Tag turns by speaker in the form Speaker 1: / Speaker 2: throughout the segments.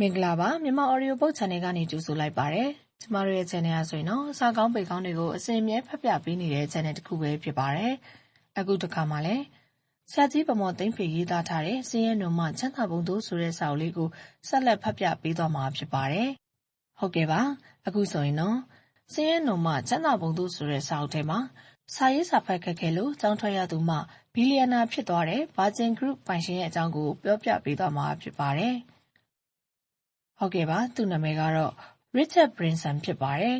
Speaker 1: မင်္ဂလာပါမြန်မာ Audio Book Channel ကနေကြိုဆိုလိုက်ပါတယ်ကျမတို့ရဲ့ channel အဆိုရင်တော့စာကောင်းပေကောင်းတွေကိုအစဉ်အမြဲဖတ်ပြပေးနေတဲ့ channel တစ်ခုပဲဖြစ်ပါတယ်အခုတစ်ခါမှလည်းဆရာကြီးဗမော်သိမ့်ဖေရေးသားထားတဲ့စင်းရဲနုံမချမ်းသာပုံတို့ဆိုတဲ့စာအုပ်လေးကိုဆက်လက်ဖတ်ပြပေးသွားမှာဖြစ်ပါတယ်ဟုတ်ကဲ့ပါအခုဆိုရင်တော့စင်းရဲနုံမချမ်းသာပုံတို့ဆိုတဲ့စာအုပ်ထဲမှာစာရေးစာဖတ်ခက်ခဲလို့ကျောင်းထွက်ရသူမှဘီလီယံနာဖြစ်သွားတဲ့ Virgin Group ပိုင်ရှင်ရဲ့အကြောင်းကိုပြောပြပေးသွားမှာဖြစ်ပါတယ်။ ဟုတ်ကဲ့ပါ သူ့နာမည်ကတော့ Richard Branson ဖြစ်ပါတယ်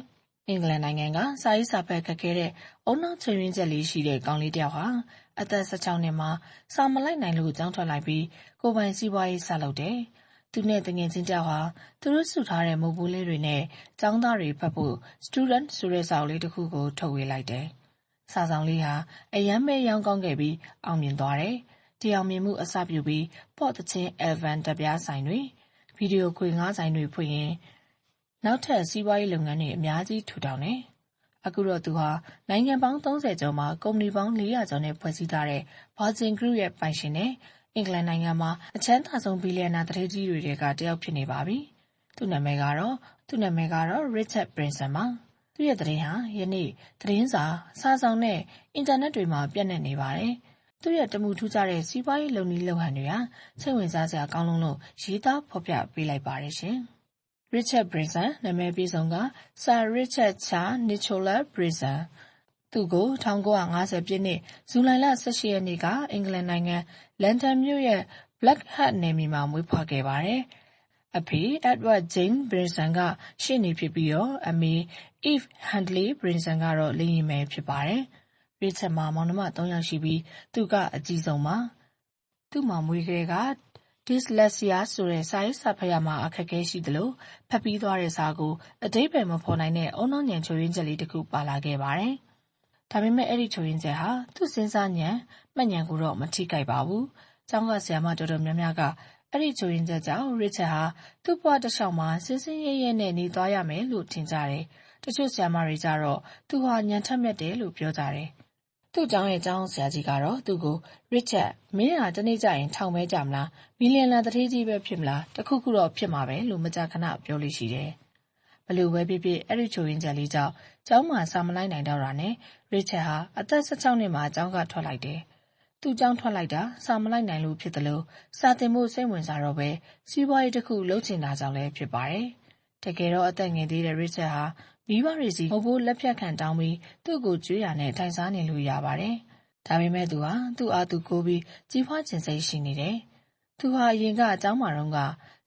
Speaker 1: အင်္ဂလန်နိုင်ငံက စာရေးစာဖတ်ခက်ခဲတဲ့အုံနောက်ချွေရင်းချက်လေးရှိတဲ့ ကောင်လေးတယောက်ဟာ အသက်16နှစ်မှာ စာမလိုက်နိုင်လို့ကြောင်းထွက်လိုက်ပြီး ကိုပိုင်စီးပွားရေးဆက်လုပ်တယ် သူနဲ့တငယ်ချင်းတယောက်ဟာ သူတို့စုထားတဲ့ မုတ်ဘူးလေးတွေနဲ့ចောင်းသားတွေဖတ်ဖို့ student ဆိုတဲ့ စာအုပ်လေးတစ်ခုကို ထုတ်ဝေလိုက်တယ်။စာဆောင်လေးဟာအယမ်းမဲရောင်းကောင်းခဲ့ပြီး အောင်မြင်သွားတယ်။တရားမြင်မှု အစပြုပြီး ပေါ့တချင်း Elvan တပြားဆိုင်တွေ ဗီဒီယိုခွေငှားဆိုင်တွေဖွင့်ရင်နောက်ထပ် စီးပွားရေးလုပ်ငန်းတွေ အများကြီး ထူထောင်တယ်။အခုတော့ သူဟာ နိုင်ငံပေါင်း30ကျော်မှာ ကုမ္ပဏီပေါင်း400ကျော်နဲ့ ဖွဲ့စည်းထားတဲ့ Virgin Group ရဲ့ ပိုင်ရှင်နဲ့ အင်္ဂလန်နိုင်ငံမှာ အချမ်းသာဆုံး ဘီလီယံနာတထေးကြီးတွေကတယောက် ဖြစ်နေပါပြီ။သူ့နာမည်ကတော့သူ့နာမည်ကတော့ Richard Branson ပါ။သူ့ရဲ့သတင်းဟာ ယနေ့ သတင်းစာ စာဆောင်နဲ့ အင်တာနက်တွေမှာပြန့်နှံ့နေပါတယ်။ သူ့ရဲ့တမူထူးခြားတဲ့ စီးပွားရေးလုပ်နည်းလုပ်ဟန်တွေဟာ စိတ်ဝင်စားစရာကောင်းလုံးလို့ ရေးသားဖော်ပြပေးလိုက်ပါတယ်ရှင်။ Richard Branson နာမည်ပြည့်စုံက Sir Richard Cha Nicholas Branson သူ့ကို1950ပြည့်နှစ် ဇူလိုင်လ18ရက်နေ့က အင်္ဂလန်နိုင်ငံ လန်ဒန်မြို့ရဲ့ Blackheath နယ်မြေမှာ မွေးဖွားခဲ့ပါတယ်။အဖေ Edward James Branson က ရှေ့နေဖြစ်ပြီးတော့ အမေ Eve Handley Branson ကတော့ လိင်ရင်မယ် ဖြစ်ပါတယ်။ ရွေးချက်မှာ မောင်နှမ ၃ ယောက်ရှိပြီး သူက အကြီးဆုံးပါ။သူ့မှာ မွေးကလေးက dyslexia ဆိုတဲ့ စာရေးစာဖတ်ရမှာ အခက်အခဲရှိသလို ဖတ်ပြီးသွားတဲ့စာကိုအတိတ်ပဲမဖော်နိုင်တဲ့အုံနှောင်းညံချိုရင်းချက်လေးတစ်ခု ပါလာခဲ့ပါတယ်။ဒါပေမဲ့ အဲ့ဒီချိုရင်းချက်ဟာ သူ့စဉ်းစားညံမှတ်ညံကိုတော့ မထိကြိုက်ပါဘူး။ကျောင်းက ဆရာမတော်တော်များများက အဲ့ဒီချိုရင်းချက်ကြောင့်ရစ်ချက်ဟာ သူ့ဘဝတစ်လျှောက်မှာစင်စင်ရဲရဲနဲ့ နေသွားရမယ်လို့ ထင်ကြတယ်။တချို့ဆရာမတွေကြတော့ သူဟာညံထက်မြက်တယ်လို့ ပြောကြတယ်။ သူ့ကျောင်းရဲ့ ကျောင်းဆရာကြီးကတော့ သူ့ကို Richard မင်းဟာ တနေ့ကျရင် ထောင်မဲကြမလား မီလီယံနာတထေးကြီးပဲ ဖြစ်မလားတခုခုတော့ ဖြစ်မှာပဲ လို့ မကြာခဏ ပြောလို့ရှိတယ်။ဘလို့ပဲဖြစ်ဖြစ် အဲ့ဒီချိုရင်းချက်လေးကြောင့် ကျောင်းမှာ စာမလိုက်နိုင်တော့တာနဲ့ Richard ဟာ အသက်16နှစ်မှာ ကျောင်းကထွက်လိုက်တယ်။သူ့ကျောင်းထွက်လိုက်တာ စာမလိုက်နိုင်လို့ ဖြစ်တယ်လို့စာသင်ဖို့ စိတ်ဝင်စားတော့ပဲစီးပွားရေးတစ်ခု လုပ်ချင်တာကြောင့်လည်း ဖြစ်ပါတယ်။တကယ်တော့ အသက်ငယ်သေးတဲ့ Richard ဟာ မိဘတွေဆီ ငုတ်ဖိုးလက်ဖြတ်ခံတောင်းပြီး သူ့အကိုကျွေးတာနဲ့ တိုင်စားနေလို့ရပါတယ်။ဒါပေမဲ့ သူဟာ သူ့အားသူကိုးပြီး ကြီးဖွားချင်စိတ်ရှိနေတယ်။သူဟာ အရင်က ကျောင်းမှာတုန်းက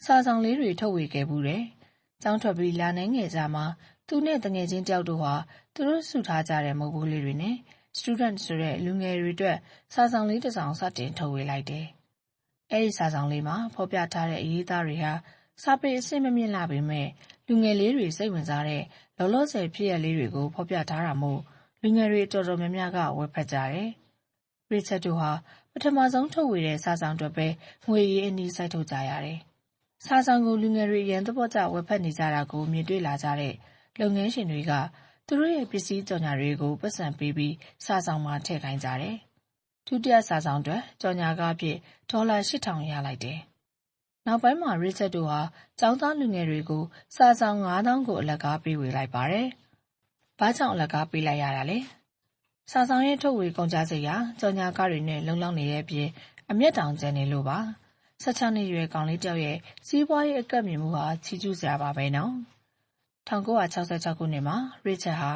Speaker 1: စာစောင်လေးတွေ ထုတ်ဝေခဲ့ဖူးတယ်။ကျောင်းထွက်ပြီး လအနည်းငယ်အကြာမှာ သူနဲ့ သူငယ်ချင်းတယောက်တို့ဟာ သူတို့စုထားကြတဲ့ မုန့်ဖိုးလေးတွေနဲ့ Student ဆိုတဲ့ လူငယ်တွေအတွက် စာစောင်လေးတစောင် စတင်ထုတ်ဝေလိုက်တယ်။အဲဒီစာစောင်လေးမှာ ဖော်ပြထားတဲ့ အရေးအသားတွေဟာ စာပေအဆင့်မမြင့်လာပေမဲ့လူငယ်လေးတွေ စိတ်ဝင်စားတဲ့ လောလောဆယ်ဖြစ်ရပ်လေးတွေကို ဖော်ပြထားတာမို့ လူငယ်တွေ တော်တော်များများက ဝယ်ဖက်ကြတယ်။ရစ်ချက်တို့ဟာ ပထမဆုံးထုတ်ဝေတဲ့ စာဆောင်အတွက်ပဲ ငွေရေးအနည်း စိုက်ထုတ်ကြရတယ်။စာဆောင်ကို လူငယ်တွေရန်သဘောကျ ဝယ်ဖက်နေကြတာကို မြင်တွေ့လာကြတဲ့ လုပ်ငန်းရှင်တွေက သူတို့ရဲ့ ပစ္စည်းကြော်ညာတွေကိုပတ်စံပေးပြီး စာဆောင်မှာ ထည့်ခိုင်းကြတယ်။ဒုတိယစာဆောင်အတွက် ကြော်ညာကားအဖြစ် ဒေါ်လာ8000ရလိုက်တယ်။ နောက်ပိုင်းမှာရစ်ချက်တို့ဟာ ကျောင်းသားလူငယ်တွေကို စာဆောင်9000ကို အလကားပေးဝေလိုက်ပါတယ်။ဘာကြောင့် အလကားပေးလိုက်ရတာလဲ။စာဆောင်ရဲ့ ထုတ်ဝေကုန်ကြစိတ်ဟာ ကြော်ညာကားတွေနဲ့ လုံလောက်နေတဲ့အပြင် အမျက်တောင်ကျန်နေလို့ပါ။16နှစ်ရွယ် ကောင်လေးတယောက်ရဲ့ စီးပွားရေး အကက်မြင်မှုဟာ ချီးကျူးစရာပါပဲနော်။1966ခုနှစ်မှာရစ်ချက်ဟာ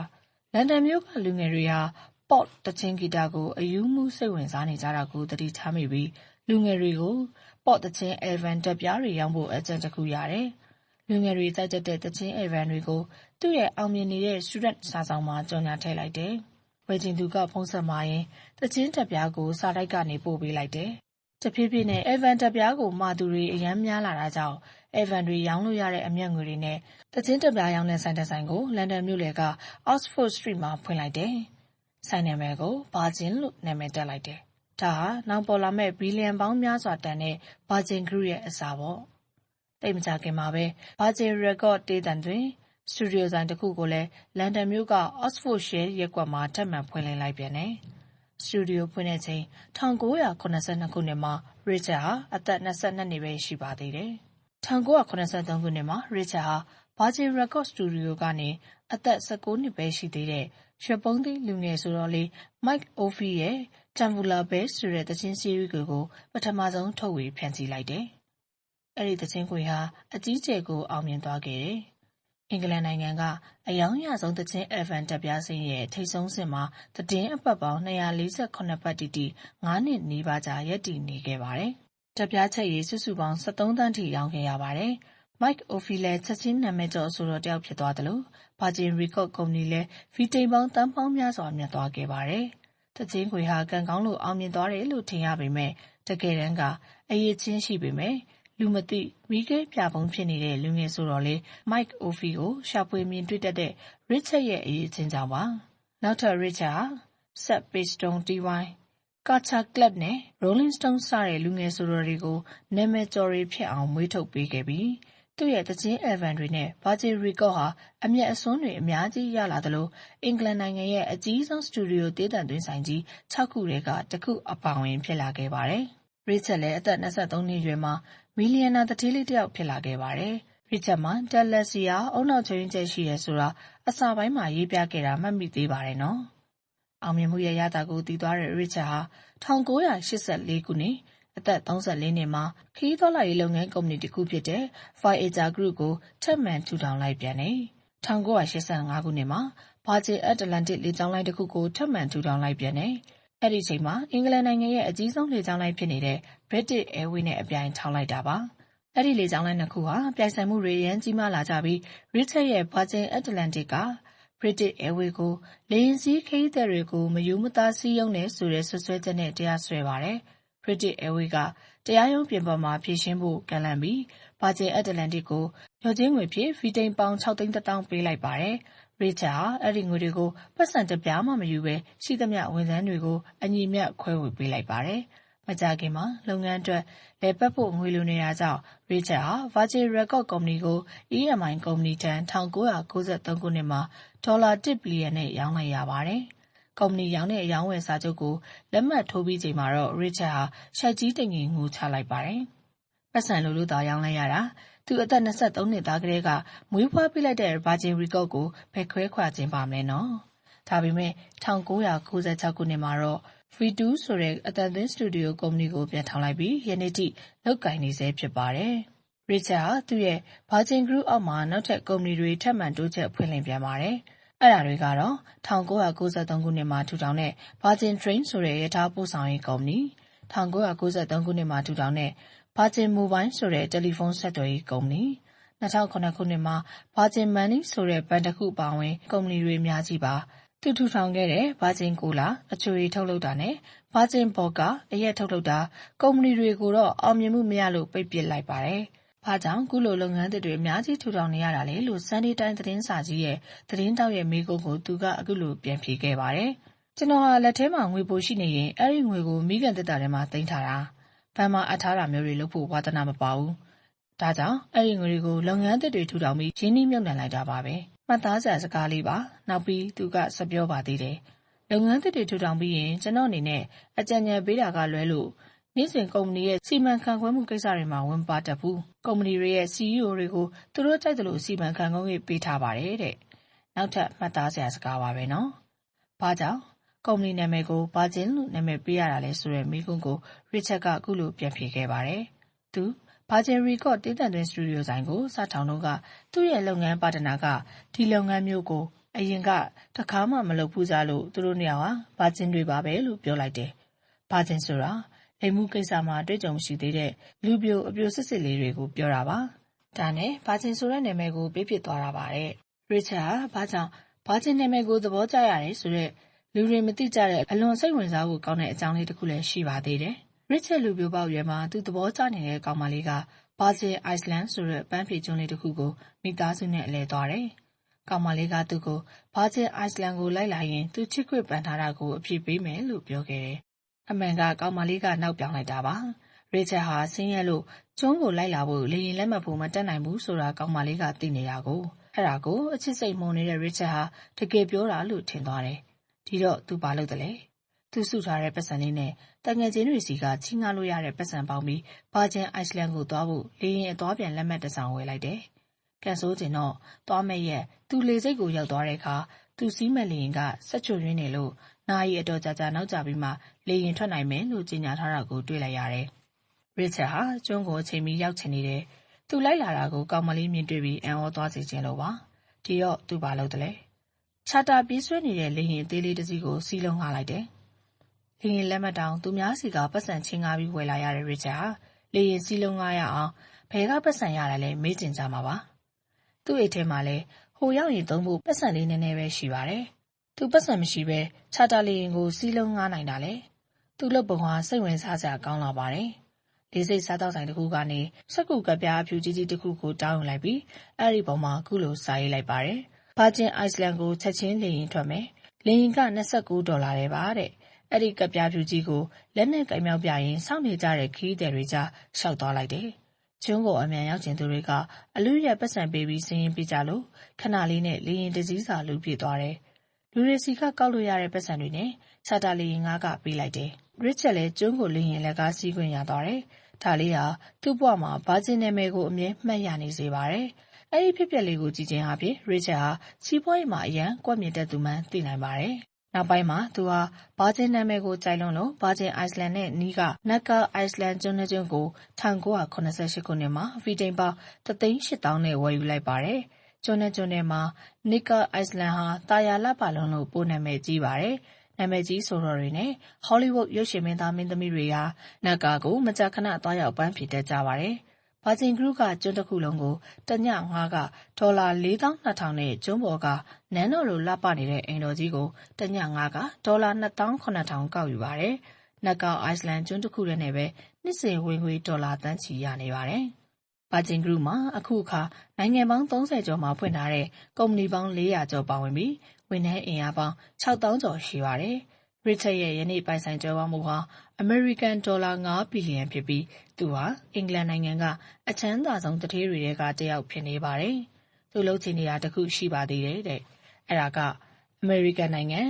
Speaker 1: လန်ဒန်မြို့က လူငယ်တွေဟာ pop တချင်းဂီတကိုအယူးမှုစိတ်ဝင်စားနေကြတာကို သတိထားမိပြီး လူငယ်တွေကို ပေါ့သီချင်းအယ်ဘမ်ဓာတ်ပြားတွေရောင်းဖို့ အကြံတစ်ခုရတယ်။လူငယ်တွေ ကြိုက်တတ်တဲ့ သီချင်းအယ်ဘမ်တွေကို သူ့ရဲ့ အောင်မြင်နေတဲ့ Student စာစောင်မှာ ကြော်ငြာထည့်လိုက်တယ်။ဝယ်ချင်သူက ဖုန်းဆက်မှာရင်း သီချင်းဓာတ်ပြားကို စာတိုက်ကနေ ပို့ပေးလိုက်တယ်။တဖြည်းဖြည်းနဲ့အယ်ဘမ်ဓာတ်ပြားကို မှာသူတွေ အရမ်းများလာတာကြောင့်အယ်ဘမ်တွေ ရောင်းလို့ရတဲ့ အမြတ်ငွေတွေနဲ့ သီချင်းဓာတ်ပြားရောင်းတဲ့ ဆိုင်တဆိုင်ကို လန်ဒန်မြို့လယ်က Oxford Street မှာ ဖွင့်လိုက်တယ်။ဆိုင်နာမည်ကို Virgin လို့ နာမည်တပ်လိုက်တယ် ဒါဟာ နောက်ပေါ်လာမယ့် ဘီလီယံပေါင်းများစွာတန်တဲ့ Virgin Group ရဲ့ အစားပေါ့။သိပ်မကြာခင်မှာပဲ Virgin Record တေးသံတွင်စတူဒီယိုဆိုင်တစ်ခုကိုလည်း လန်ဒန်မြို့က Oxfordshire ရပ်ကွက်မှာ ထပ်မံဖွင့်လှစ်လိုက်ပြန်တယ်။စတူဒီယိုဖွင့်တဲ့ချိန်1982ခုနှစ်မှာ Richard ဟာ အသက်22နှစ်ပဲ ရှိပါသေးတယ်။1983ခုနှစ်မှာ Richard ဟာ Virgin Records Studio ကနေ အသက်19နှစ်ပဲ ရှိသေးတဲ့ ရွှေပုံးသီးလူငယ်ဆိုတော့လေး Mike Oldfield ရဲ့ Tumbler Bells ဆိုတဲ့ သီချင်းစီးရီးကို ပထမဆုံး ထုတ်ဝေဖြန့်ချိလိုက်တယ်။အဲဒီ သီချင်းခွေဟာ အကြီးအကျယ်ကို အောင်မြင်သွားခဲ့တယ်။အင်္ဂလန်နိုင်ငံက အရောင်းရဆုံး သီချင်းအယ်ဘမ်တက်ပြားစာရင်းရဲ့ ထိပ်ဆုံးဆင့်မှာ သီတင်းအပတ်ပေါင်း ၂၄၇ ပတ်တိတိ၅နှစ်နီးပါးကြာ ရပ်တည်နေခဲ့ပါတယ်။တက်ပြားချက်ရည် စုစုပေါင်း ၁၃ သန်းထိ ရောင်းခဲ့ရပါတယ်။ Mike Oldfield လည်း ချက်ချင်း နာမည်ကျော် အဆိုတော်တယောက် ဖြစ်သွားသလို Virgin Records ကုမ္ပဏီလည်းဗီတိန်ပေါင်းသန်းပေါင်းများစွာ မြတ်သွားခဲ့ပါတယ်။ သီချင်းခွေဟာကံကောင်းလို့အောင်မြင်သွားတယ်လို့ထင်ရပေမယ့်တကယ်တမ်းကအရည်အချင်းရှိပေမယ့်လူမသိမီးခဲပြာပုံဖြစ်နေတဲ့လူငယ်ဆိုတော့လေး Mike Oldfield ကိုရှာဖွေမြင်တွေ့တတ်တဲ့ Richard ရဲ့အရည်အချင်းကြောင့်ပါ။နောက်ထပ် Richard ဟာ Sex Pistols, TY, Culture Club နဲ့ Rolling Stones စတဲ့လူငယ်ဆိုတော်တွေကိုနာမည်ကျော်တွေဖြစ်အောင်မွေးထုတ်ပေးခဲ့ပြီး သူ့ရဲ့ သီချင်းအယ်ဘမ်တွေနဲ့ Virgin Records ဟာ အမြတ်အစွန်းတွေ အများကြီးရလာသလို အင်္ဂလန်နိုင်ငံရဲ့ အကြီးဆုံး စတူဒီယိုတေးသံသွင်းဆိုင်ကြီး ၆ ခုထဲကတခု အပါအဝင် ဖြစ်လာခဲ့ပါတယ်။ Richard လည်း အသက် ၂၃ နှစ်အရွယ်မှာ မီလီယံနာ သူဌေးလေးတယောက် ဖြစ်လာခဲ့ပါတယ်။ Richard မှာ Dyslexia ဦးနှောက်ချို့ယွင်းချက် ရှိတယ်ဆိုတာ အစပိုင်းမှာ ရေးပြခဲ့တာ မှတ်မိသေးပါတယ်နော်။အောင်မြင်မှုရဲ့ရလဒ်ကို သိသွားတဲ့ Richard ဟာ ၁၉၈၄ ခုနှစ် အသက် ၃၄ နှစ်မှာ ခရီးသွားလာရေး လုပ်ငန်းကုမ္ပဏီတခုဖြစ်တဲ့ Voyager Group ကို ထပ်မံထူထောင်လိုက်ပြန်တယ်။၁၉၈၅ ခုနှစ်မှာ Virgin Atlantic လေကြောင်းလိုင်းတခုကို ထပ်မံထူထောင်လိုက်ပြန်တယ်။အဲဒီအချိန်မှာ အင်္ဂလန်နိုင်ငံရဲ့ အကြီးဆုံးလေကြောင်းလိုင်းဖြစ်နေတဲ့ British Airways နဲ့ အပြိုင်ထောင်လိုက်တာပါ။အဲဒီလေကြောင်းလိုင်း နှစ်ခုဟာ ပြိုင်ဆိုင်မှုတွေ အရမ်းကြီးမားလာကြပြီး Richard ရဲ့ Virgin Atlantic က British Airways ကို လေယာဉ်စီးခရီးသည်တွေကို မရိုးမသားစည်းရုံးတယ်ဆိုတဲ့ စွပ်စွဲချက်နဲ့ တရားစွဲပါတယ်။ British Airways က တရားရုံးပြင်ပမှာ ဖြေရှင်းဖို့ ကမ်းလှမ်းပြီး Virgin Atlantic ကို လျော်ကြေးငွေအဖြစ် ဗြိတိန်ပေါင် ၆ သိန်းတစ်သောင်း ပေးလိုက်ပါတယ်။ Richard ဟာ အဲဒီငွေတွေကို ပိုက်ဆံတပြားမှ မယူဘဲ ရှိသမျှဝန်ထမ်းတွေကို အညီအမျှ ခွဲဝေပေးလိုက်ပါတယ်။မကြာခင်မှာ လုပ်ငန်းအတွက် လည်ပတ်ဖို့ ငွေလိုနေတာကြောင့် Richard ဟာ Virgin Records ကုမ္ပဏီကို EMI ကုမ္ပဏီထံ ၁၉၉၃ ခုနှစ်မှာ ဒေါ်လာတစ်ဘီလီယံနဲ့ ရောင်းလိုက်ရပါတယ်။ ကုမ္ပဏီရောင်းတဲ့ အရောင်းအဝယ်စာချုပ်ကို လက်မှတ်ထိုးပြီးချိန်မှာတော့ Richard ဟာ ရှိုက်ကြီးတိမ်ငင်ငိုချလိုက်ပါတယ်။ပိုက်ဆံလိုလို့သာ ရောင်းလိုက်ရတာ။သူအသက် ၂၃ နှစ်သားကတည်းက မွေးဖွားပေးလိုက်တဲ့ Virgin Records ကို ဘယ်ခွဲခွာချင်ပါမလဲနော်။ဒါပေမယ့်၁၉၉၆ ခုနှစ်မှာတော့ V2 ဆိုတဲ့ အသံသွင်းစတူဒီယိုကုမ္ပဏီကို ပြန်ထောင်လိုက်ပြီး ယနေ့ထိ လုပ်ကိုင်နေဆဲ ဖြစ်ပါတယ်။ Richard ဟာ သူ့ရဲ့ Virgin Group အောက်မှာ နောက်ထပ် ကုမ္ပဏီတွေ ထပ်မံတိုးချဲ့ဖွင့်လှစ်ပြန်ပါတယ်။ အဲဒါတွေကတော့ ၁၉၉၃ ခုနှစ်မှာ ထူထောင်တဲ့ Virgin Train ဆိုတဲ့ ရထားပို့ဆောင်ရေးကုမ္ပဏီ၊၁၉၉၃ ခုနှစ်မှာ ထူထောင်တဲ့ Virgin Mobile ဆိုတဲ့ တယ်လီဖုန်းဆက်သွယ်ရေးကုမ္ပဏီ၊၂၀၀၇ ခုနှစ်မှာ Virgin Money ဆိုတဲ့ ဘဏ်တခုအပါအဝင် ကုမ္ပဏီတွေ အများကြီးပါ။သူထူထောင်ခဲ့တဲ့ Virgin Cola အချိုရည်ထုတ်လုပ်တာနဲ့ Virgin Vodka အရက်ထုတ်လုပ်တာ ကုမ္ပဏီတွေကိုတော့ အောင်မြင်မှုမရလို့ ပိတ်ပစ်လိုက်ပါတယ်။ ဘာကြောင့် ခုလို လုပ်ငန်းသစ်တွေ အများကြီး ထူထောင်နေရတာလဲလို့ Sunday Times သတင်းစာကြီးရဲ့ သတင်းထောက်ရဲ့ မေးခွန်းကို သူက အခုလို ပြန်ဖြေခဲ့ပါတယ်။ကျွန်တော်ဟာ လက်ထဲမှာ ငွေပိုရှိနေရင် အဲဒီငွေကို မီးခံသေတ္တာထဲမှာ သိမ်းထားတာ။ဘဏ်မှာအပ်ထားတာမျိုးတွေလုပ်ဖို့ ဝါသနာမပါဘူး။ဒါကြောင့် အဲဒီငွေတွေကို လုပ်ငန်းသစ်တွေ ထူထောင်ပြီး ရင်းနှီးမြှုပ်နှံလိုက်တာပါပဲ။မှတ်သားစရာ စကားလေးပါ။နောက်ပြီး သူက ဆက်ပြောပါသေးတယ်။လုပ်ငန်းသစ်တွေ ထူထောင်ပြီးရင် ကျွန်တော့်အနေနဲ့ အကြံဉာဏ်ပေးတာကလွဲလို့ နေ့စဉ် ကုမ္ပဏီရဲ့ စီမံခန့်ခွဲမှုကိစ္စတွေမှာ ဝင်မပါတတ်ဘူး။ကုမ္ပဏီတွေရဲ့ CEO တွေကို သူတို့ကြိုက်သလို စီမံခန့်ခွဲခွင့်ပေးထားပါတယ်တဲ့။နောက်ထပ် မှတ်သားစရာစကားပါပဲနော်။ဘာကြောင့် ကုမ္ပဏီနာမည်ကို Virgin လို့ နာမည်ပေးရတာလဲဆိုတဲ့ မေးခွန်းကို Richard က အခုလို ပြန်ဖြေခဲ့ပါတယ်။သူ Virgin Records တေးသံသွင်း စတူဒီယိုဆိုင်ကို စထောင်တုန်းက သူ့ရဲ့လုပ်ငန်းပါတနာက ဒီလုပ်ငန်းမျိုးကို အရင်က တခါမှ မလုပ်ဖူးကြလို့ သူတို့နှစ်ယောက်ဟာ Virgin တွေပါပဲလို့ ပြောလိုက်တယ်။ Virgin ဆိုတာ လိင်မှုကိစ္စမှာ အတွေ့အကြုံမရှိသေးတဲ့ လူပျို အပျို စစ်စစ်လေးတွေကို ပြောတာပါ။ဒါနဲ့ Virgin ဆိုတဲ့နာမည်ကို ပေးဖြစ်သွားတာပါတဲ့။ Richard ဟာ ဘာကြောင့် Virgin နာမည်ကို သဘောကျရတယ်ဆိုတဲ့ လူတွေမသိကြတဲ့ အလွန်စိတ်ဝင်စားဖို့ကောင်းတဲ့ အကြောင်းလေးတခုလည်း ရှိပါသေးတယ်။ Richard လူပျိုပေါက်အရွယ်မှာ သူသဘောကျနေတဲ့ ကောင်မလေးက Virgin Islands ဆိုတဲ့အပန်းဖြေကျွန်းလေးတခုကို မိသားစုနဲ့ အလည်သွားတယ်။ကောင်မလေးက သူ့ကို Virgin Islands ကို လိုက်လာရင် သူ ချစ်ခွေ့ပန်ထားတာကို အပြည့်ပေးမယ်လို့ ပြောခဲ့တယ်။ အမှန်က ကောင်မလေးက နောက်ပြောင်လိုက်တာပါ။ Richard ဟာ ဆင်းရဲလို့ ကျွန်းကိုလိုက်လာဖို့ လေယာဉ်လက်မှတ်ဖိုး မတတ်နိုင်ဘူးဆိုတာ ကောင်မလေးက သိနေတာကို အဲဒါကို အချစ်စိတ်မှုန်နေတဲ့ Richard ဟာ တကယ်ပြောတာလို့ ထင်သွားတယ်။ဒီတော့ သူဘာလုပ်သလဲ သူစုထားတဲ့ပတ်စံလေးနဲ့တငယ်ချင်းတွေစီက ချီးငှားလို့ရတဲ့ပတ်စံပေါင်းပြီးဘာကျင်အိုက်စလန်ကိုသွားဖို့ လေရင်အသွားပြန်လက်မှတ်တစ်ဆောင် ဝယ်လိုက်တယ်။ကန်ဆိုးကျင်တော့ သွားမဲ့ရက် သူလေစိတ်ကို ရောက်သွားတဲ့အခါ သူစီးမဲ့လေရင်ကဆက်ချွရင်းနေလို့ နာရီအတော်ကြာကြာ နောက်ကျပြီးမှ လေရင်ထွက်နိုင်မယ်လို့ ကြေညာထားတာကို တွေ့လိုက်ရတယ်။ရစ်ချက်ဟာ ကျွန်းကို အချိန်မီရောက်ချင်နေတယ်။သူလိုက်လာတာကို ကောင်မလေးမြင်တွေ့ပြီး အံ့ဩသွားစေခြင်းလို့ပါ။ဒီတော့ သူဘာလုပ်တယ်လဲ။ချာတာပြေးဆွဲနေတဲ့ လေရင်သေးလေးတစ်စီးကို စီးလုံးငှားလိုက်တယ်။လေရင်လက်မတောင် သူများစီကပတ်စံချင်းငါပြီး ဝယ်လာရတဲ့ရစ်ချက်ဟာ လေရင်စီးလုံးငှားရအောင် ဘယ်ကပတ်စံရတယ်လဲ မေးကျင်ကြမှာပါ။သူ့အိတ်ထဲမှာလဲဟိုရောက်ရင်သုံးဖို့ပတ်စံလေးနည်းနည်းပဲ ရှိပါတယ်။ သူပတ်စံမရှိဘဲ ချာတာလေရင်ကို စီးလုံးငှားနိုင်တာလေ။သူ့လုပ်ပုံဟာ စိတ်ဝင်စားစရာ ကောင်းလာပါတယ်။လေးစိတ်စားတော့ဆိုင်တစ်ခုကနေ စက်ကူကပြားအဖြူကြီးကြီးတစ်ခုကို တောင်းယူလိုက်ပြီး အဲ့ဒီပုံမှာခုလို စာရေးလိုက်ပါတယ်။ဘာကျင်အိုက်စလန်ကို ချက်ချင်းလေရင်ထွက်မယ်။လေရင်က29ဒေါ်လာတဲ့ပါတဲ့။အဲ့ဒီကပြားဖြူကြီးကို လက်နဲ့ကင်မြောက်ပြရင်စောင့်နေကြတဲ့ခီးသည်တွေကြားရှောက်သွားလိုက်တယ်။ကျွန်းကို အမြန်ရောက်ကျင်သူတွေက အလူရက်ပတ်စံပေးပြီးစင်းရင်ပြကြလို့ ခဏလေးနဲ့ လေရင်တစည်းစာ လူပြည့်သွားတယ်။ လူတွေစီက ကောက်လို့ရတဲ့ပတ်စံတွေနဲ့ ချာတာလေရင်ငါးကပေးလိုက်တယ်။ရစ်ချက်လည်း ကျွန်းကို လေရင်လက်ကားစီးခွင့် ရသွားတယ်။ဒါလေးဟာ သူ့ဘဝမှာဘာကျင်နာမည်ကို အမြဲ မှတ်ရနေစေပါတယ်။အဲ့ဒီဖြစ်ပျက်လေးကို ကြည့်ခြင်းအပြင်ရစ်ချက်ဟာ စီးပွားရေးမှာ အရန်ကွက်မြင့်တဲ့သူမှန်း သိနိုင်ပါတယ်။နောက်ပိုင်းမှာ သူဟာဘာကျင်နာမည်ကို ကြိုက်လွန်းလို့ဘာကျင်အိုက်စလန်နဲ့နီးကနက်ကအိုက်စလန်ကျွန်းကျွန်းကို1988ခုနှစ်မှာဗီတိန်ပေါ3,8000နဲ့ ဝယ်ယူလိုက်ပါတယ်။ ကျွန်းကျွန်းထဲမှာနစ်ကအိုက်စလန်ဟာတာယာလပါလုံးလို့ ပိုနာမည်ကြီးပါတယ်။နာမည်ကြီးဆိုတော်တွေနဲ့ဟောလိဝုဒ်ရုပ်ရှင်မင်းသား မင်းသမီးတွေဟာနက်ကာကို မကြာခဏ သွားရောက် ပန်းဖြေတတ်ကြပါတယ်။ဘာဂျင်ဂရုကကျွန်းတစ်ခုလုံးကို တညငါးကဒေါ်လာ4200နဲ့ ကျွန်းပေါ်က နန်းတော်လို လှပနေတဲ့ အိမ်တော်ကြီးကို တညငါးကဒေါ်လာ2800ကောက်ယူပါတယ်။နက်ကာအိုက်စလန်ကျွန်းတစ်ခုတည်းနဲ့ပဲ နှစ်စဉ် ဝင်ငွေ ဒေါ်လာတန်းချီ ရနေပါတယ်။ ဘာဂျင်ဂရုမှာ အခုအခါ နိုင်ငံပေါင်း30ကျော်မှာ ဖွင့်ထားတဲ့ ကုမ္ပဏီပေါင်း400ကျော် ပါဝင်ပြီး ဝန်ထမ်းအင်အားပေါင်း6000ကျော် ရှိပါတယ်။ရစ်ချက်ရဲ့ ယနေ့ပိုင်ဆိုင်ကြွယ်ဝမှုဟာ အမေရိကန်ဒေါ်လာ9ဘီလီယံဖြစ်ပြီး သူဟာ အင်္ဂလန်နိုင်ငံက အချမ်းသာဆုံးတထေးတွေထဲက တယောက် ဖြစ်နေပါတယ်။သူလှုပ်ချင်နေတာတခု ရှိပါသေးတယ်တဲ့။အဲ့ဒါက အမေရိကန်နိုင်ငံ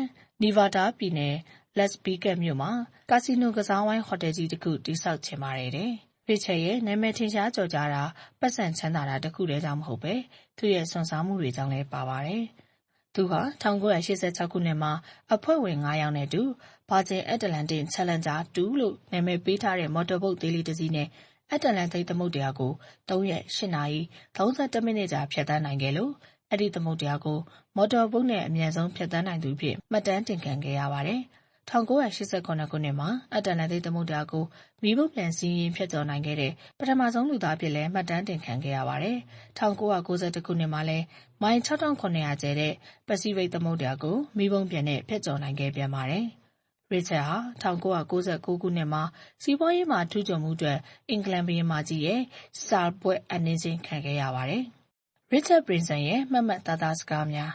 Speaker 1: နီဗာဒါပြည်နယ်လက်စ်ဘီကတ်မြို့မှာ ကာစီနိုကစားဝိုင်း ဟိုတယ်ကြီးတစ်ခု တည်ဆောက်ချင်ပါတယ်တဲ့။ ရစ်ချက်ရဲ့ နာမည်ထင်ရှားကျော်ကြားတာပတ်စံချမ်းသာတာ တခုတည်းကြောင့်မဟုတ်ပဲသူ့ရဲ့ စွန့်စားမှုတွေကြောင့်လည်း ပါပါတယ်။သူဟာ1986ခုနှစ်မှာ အဖွဲ့ဝင်9ယောက်နဲ့အတူ Virgin Atlantic Challenger 2 လို့ နာမည်ပေးထားတဲ့ မော်တော်ဘုတ်သေးလေးတစ်စီးနဲ့ အတ္တလန်တိတ်သမုဒ္ဒရာကို ၃ ရက် ၈ နာရီ31မိနစ်ကြာ ဖြတ်သန်းနိုင်ခဲ့လို့ အဲ့ဒီသမုဒ္ဒရာကို မော်တော်ဘုတ်နဲ့ အမြန်ဆုံး ဖြတ်သန်းနိုင်သူအဖြစ် မှတ်တမ်းတင်ခံခဲ့ရပါတယ်။ 1989ခုနှစ်မှာ အတ္တလန်တိတ်သမုဒ္ဒရာကို မီးပုံးပြန်စီးရင်ဖြတ်ကျော်နိုင်ခဲ့တဲ့ ပထမဆုံးလူသားအဖြစ်လည်း မှတ်တမ်းတင်ခံခဲ့ရပါတယ်။1991ခုနှစ်မှာလည်း မိုင်6700ကျယ်တဲ့ ပစိဖိတ်သမုဒ္ဒရာကို မီးပုံးပြန်နဲ့ ဖြတ်ကျော်နိုင်ခဲ့ပြန်ပါတယ်။ရစ်ချက်ဟာ1996ခုနှစ်မှာ စီးပွားရေးမှာ ထူးချွန်မှုအတွက် အင်္ဂလန်ဘုရင်မကြီးရဲ့ စာဘွဲ့အနှင်းချင်းခံခဲ့ရပါတယ်။ Richard Branson ရဲ့ မှတ်မှတ်သားသားစကားများ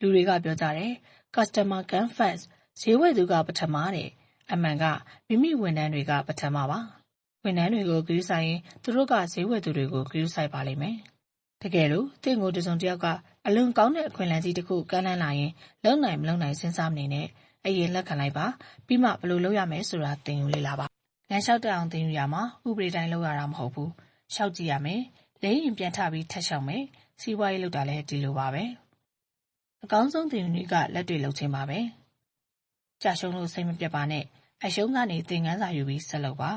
Speaker 1: လူတွေက ပြောကြတယ် customer come first ဈေးဝယ်သူက ပထမတဲ့ အမှန်က မိမိဝန်ထမ်းတွေက ပထမပါ ဝန်ထမ်းတွေကို ဂရုစိုက်ရင် သူတို့က ဈေးဝယ်သူတွေကို ဂရုစိုက်ပါလိမ့်မယ် တကယ်လို့တင့်ကို တစုံတယောက်က အလွန်ကောင်းတဲ့ အခွင့်အလမ်းကြီးတစ်ခု ကမ်းလှမ်းလာရင် လုံနိုင်မလုံနိုင် စဉ်းစားမနေနဲ့ အရင် လက်ခံလိုက်ပါ ပြီးမှ ဘယ်လိုလုပ်ရမယ်ဆိုတာ သင်ယူလေ့လာပါ လမ်းလျှောက်တက်အောင် သင်ယူရမှာ ဥပဒေတိုင်း လုပ်ရတာ မဟုတ်ဘူးရှောက်ကြည့်ရမယ် လဲရင် ပြန်ထပြီးထက်လျှောက်မယ် စီးပွားရေးလုပ်တာလည်း ဒီလိုပါပဲ အကောင်းဆုံး သင်ယူနည်းက လက်တွေ့လုပ်ခြင်းပါပဲ ကြာရှုံးလို့ စိတ်မပြတ်ပါနဲ့ အရှုံးကနေ သင်ခန်းစာယူပြီး ဆက်လုပ်ပါ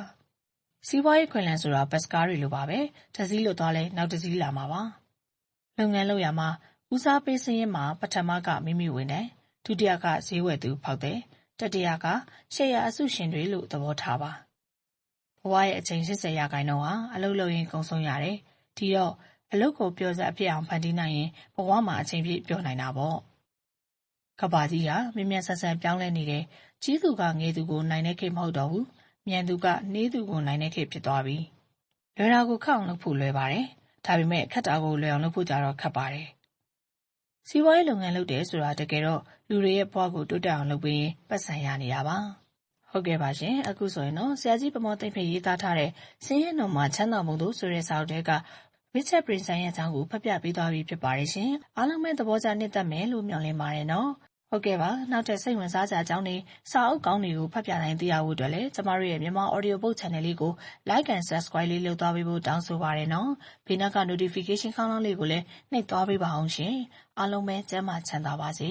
Speaker 1: စီးပွားရေးခွင်လန်းဆိုတာ ဘတ်စကားတွေလိုပါပဲ တစည်းလို့သွားလဲနောက်တစည်းလာမှာပါ လုပ်ငန်းလုပ်ရမှာ ဦးစားပေးစင်းရင်မှာ ပထမက မိမိဝင်တယ်ဒုတိယက ဈေးဝယ်သူ ဖောက်တယ်တတိယက ရှယ်ယာအစုရှင်တွေလို့ သဘောထားပါ ဘဝရဲ့ အချိန်80ရာခိုင်နှုန်းဟာ အလုပ်လုပ်ရင်ကုန်ဆုံးရတယ် ဒီတော့ အလုပ်ကို ပျော်စရာအဖြစ်အောင် ဖန်တီးနိုင်ရင် ဘဝမှာ အချိန်ပြည့် ပျော်နိုင်တာပေါ့ ကမ္ဘာကြီးဟာ မြန်မြန်ဆန်ဆန်ပြောင်းလဲနေတယ်။ကြီးသူက ငယ်သူကို နိုင်တဲ့ခေတ်မဟုတ်တော့ဘူး။မြန်သူက နှေးသူကို နိုင်တဲ့ခေတ် ဖြစ်သွားပြီ။လွယ်တာကို ခပ်အောင်လုပ်ဖို့ လွယ်ပါတယ်။ဒါပေမဲ့ ခက်တာကို လွယ်အောင်လုပ်ဖို့ကြတော့ ခက်ပါတယ်။စီးပွားရေးလုပ်ငန်းလုပ်တယ်ဆိုတာ တကယ်တော့ လူတွေရဲ့ဘဝကို တိုးတက်အောင်လုပ်ပေးရင်း ပိုက်ဆံရနေတာပါ။ဟုတ်ကဲ့ပါရှင်။အခုဆိုရင်တော့ ဆရာကြီး မော်မော်သိန်းဖေ ရေးသားထားတဲ့“ဆင်းရဲနွမ်းပါး ချမ်းသာပုံသို့”ဆိုတဲ့ စာအုပ်ထဲက Richard Branson ရဲ့အကြောင်းကို ဖတ်ပြပေးသွားပြီးဖြစ်ပါတယ်ရှင်အားလုံးပဲ သဘောကျ နှစ်သက်မယ်လို့ မျှော်လင့်ပါတယ်နော် ဟုတ်ကဲ့ပါ နောက်ထပ် စိတ်ဝင်စားစရာအကြောင်းတွေ စာအုပ်ကောင်းတွေကို ဖတ်ပြနိုင် သိရဖို့အတွက်လည်း ကျမတို့ရဲ့မြန်မာ audio book channel လေးကို like and subscribe လေး လုပ်သွားပေးဖို့ တောင်းဆိုပါရနော် ဘေးနောက်က notification ခေါင်းလောင်းလေးကိုလည်း နှိပ်သွားပေးပါအောင်ရှင် အားလုံးပဲ ကျမ်းမာချမ်းသာပါစေ